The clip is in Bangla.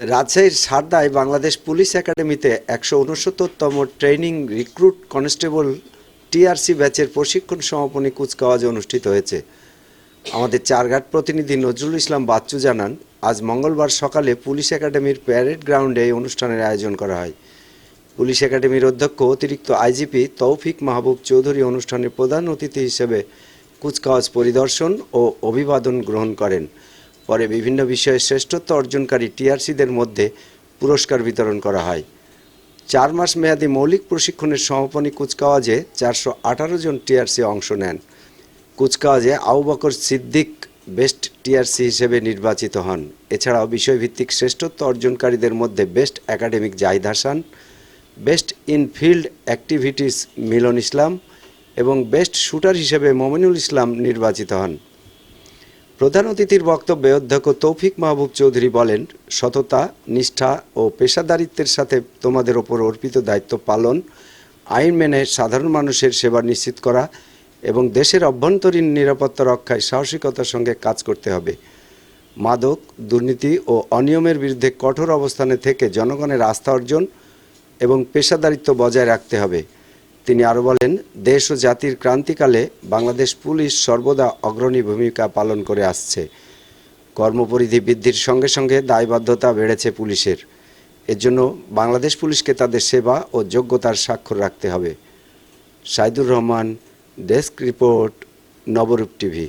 রাজশাহীর সারদায় বাংলাদেশ পুলিশ একাডেমিতে একশো উনসত্তরতম ট্রেনিং রিক্রুট কনস্টেবল টিআরসি ব্যাচের প্রশিক্ষণ সমাপনী কুচকাওয়াজ অনুষ্ঠিত হয়েছে। আমাদের চারঘাট প্রতিনিধি নজরুল ইসলাম বাচ্চু জানান, আজ মঙ্গলবার সকালে পুলিশ একাডেমির প্যারেড গ্রাউন্ডে এই অনুষ্ঠানের আয়োজন করা হয়। পুলিশ একাডেমির অধ্যক্ষ অতিরিক্ত আইজিপি তৌফিক মাহবুব চৌধুরী অনুষ্ঠানের প্রধান অতিথি হিসেবে কুচকাওয়াজ পরিদর্শন ও অভিবাদন গ্রহণ করেন। পরে বিভিন্ন বিষয়ে শ্রেষ্ঠত্ব অর্জনকারী টিআরসিদের মধ্যে পুরস্কার বিতরণ করা হয়। চার মাস মেয়াদী মৌলিক প্রশিক্ষণের সমাপনী কুচকাওয়াজে চারশো আঠারো জন টিআরসি অংশ নেন। কুচকাওয়াজে আউ বকর সিদ্দিক বেস্ট টিআরসি হিসেবে নির্বাচিত হন। এছাড়াও বিষয়ভিত্তিক শ্রেষ্ঠত্ব অর্জনকারীদের মধ্যে best academic Zahid Hasan, best in field activities Milon Islam এবং বেস্ট শুটার হিসেবে মোমিনুল ইসলাম নির্বাচিত হন। প্রধান অতিথির বক্তব্যে অধ্যক্ষ তৌফিক মাহবুব চৌধুরী বলেন, সততা, নিষ্ঠা ও পেশাদারিত্বের সাথে তোমাদের ওপর অর্পিত দায়িত্ব পালন, আইন মেনে সাধারণ মানুষের সেবা নিশ্চিত করা এবং দেশের অভ্যন্তরীণ নিরাপত্তা রক্ষায় সাহসিকতার সঙ্গে কাজ করতে হবে। মাদক, দুর্নীতি ও অনিয়মের বিরুদ্ধে কঠোর অবস্থানে থেকে জনগণের আস্থা অর্জন এবং পেশাদারিত্ব বজায় রাখতে হবে। তিনি আরও বলেন, দেশ ও জাতির ক্রান্তিকালে বাংলাদেশ পুলিশ সর্বদা অগ্রণী ভূমিকা পালন করে আসছে। কর্মপরিধি বৃদ্ধির সঙ্গে সঙ্গে দায়বদ্ধতা বেড়েছে পুলিশের। এর জন্য বাংলাদেশ পুলিশকে তাদের সেবা ও যোগ্যতার স্বাক্ষর রাখতে হবে। Saidur Rahman, desk report, Nabarup TV.